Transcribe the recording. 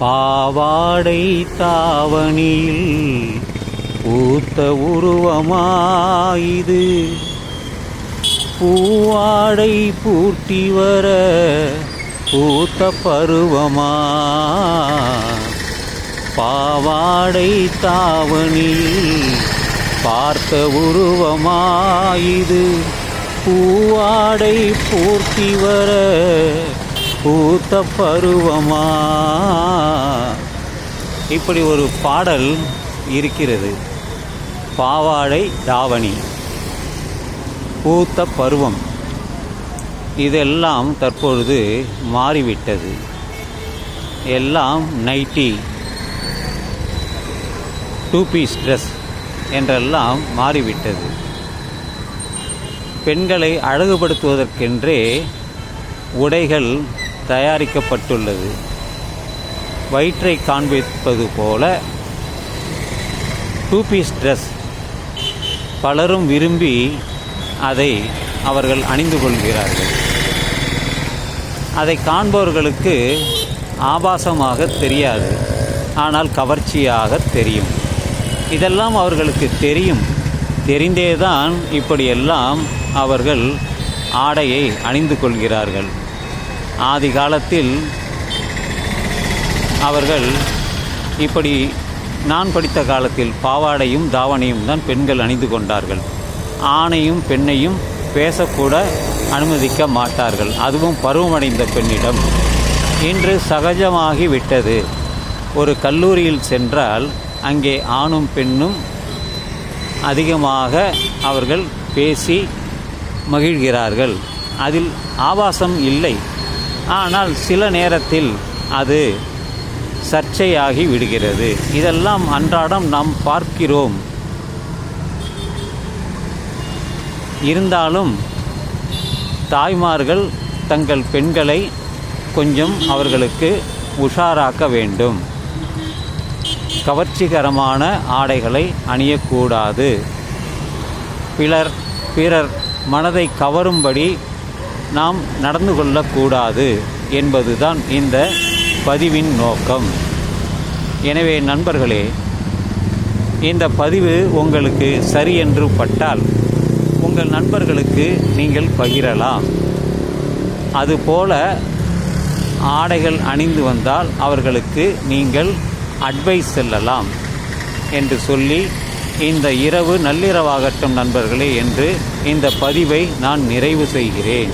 பாவாடை தாவணியில் பூத்த உருவமாயுது. பூவாடை பூட்டி வர பூத்த பருவமா? பாவாடை தாவணியில் பார்த்த உருவமாயுது. பூவாடை பூர்த்தி வர பூத்த பருவமா? இப்படி ஒரு பாடல் இருக்கிறது. பாவாடை தாவணி. பூத்த பருவம். இதெல்லாம் தற்பொழுது மாறிவிட்டது. எல்லாம் நைட்டி. டூ பீஸ் ட்ரெஸ் என்றெல்லாம் மாறிவிட்டது. பெண்களை அழகுபடுத்துவதற்கென்றே உடைகள் தயாரிக்கப்பட்டுள்ளது. வயிற்றை காண்பிப்பது போல டூ பீஸ் ட்ரெஸ் பலரும் விரும்பி அதை அவர்கள் அணிந்து கொள்கிறார்கள். அதை காண்பவர்களுக்கு ஆபாசமாக தெரியாது. ஆனால் கவர்ச்சியாக தெரியும். இதெல்லாம் அவர்களுக்கு தெரியும். தெரிந்தேதான் இப்படியெல்லாம் அவர்கள் ஆடையை அணிந்து கொள்கிறார்கள். ஆதி காலத்தில் அவர்கள் இப்படி நான் படித்த காலத்தில் பாவாடையும் தாவணியும் தான் பெண்கள் அணிந்து கொண்டார்கள். ஆணையும் பெண்ணையும் பேசக்கூட அனுமதிக்க மாட்டார்கள். அதுவும் பருவமடைந்த பெண்ணிடம். இன்று சகஜமாகி விட்டது. ஒரு கல்லூரியில் சென்றால் அங்கே ஆணும் பெண்ணும் அதிகமாக அவர்கள் பேசி மகிழ்கிறார்கள். அதில் ஆபாசம் இல்லை. ஆனால் சில நேரத்தில் அது சர்ச்சையாகி விடுகிறது. இதெல்லாம் அன்றாடம் நாம் பார்க்கிறோம். இருந்தாலும் தாய்மார்கள் தங்கள் பெண்களை கொஞ்சம் அவர்களுக்கு உஷாராக்க வேண்டும். கவர்ச்சிகரமான ஆடைகளை அணியக்கூடாது. பிறர் பிறர் மனதை கவரும்படி நாம் நடந்து கொள்ளக்கூடாது என்பதுதான் இந்த பதிவின் நோக்கம். எனவே நண்பர்களே இந்த பதிவு உங்களுக்கு சரி என்று பட்டால் உங்கள் நண்பர்களுக்கு நீங்கள் பகிரலாம். அதுபோல ஆடைகள் அணிந்து வந்தால் அவர்களுக்கு நீங்கள் அட்வைஸ் செல்லலாம் என்று சொல்லி இந்த இரவு நள்ளிரவாகட்டும் நண்பர்களே என்று இந்த பதிவை நான் நிறைவு செய்கிறேன்.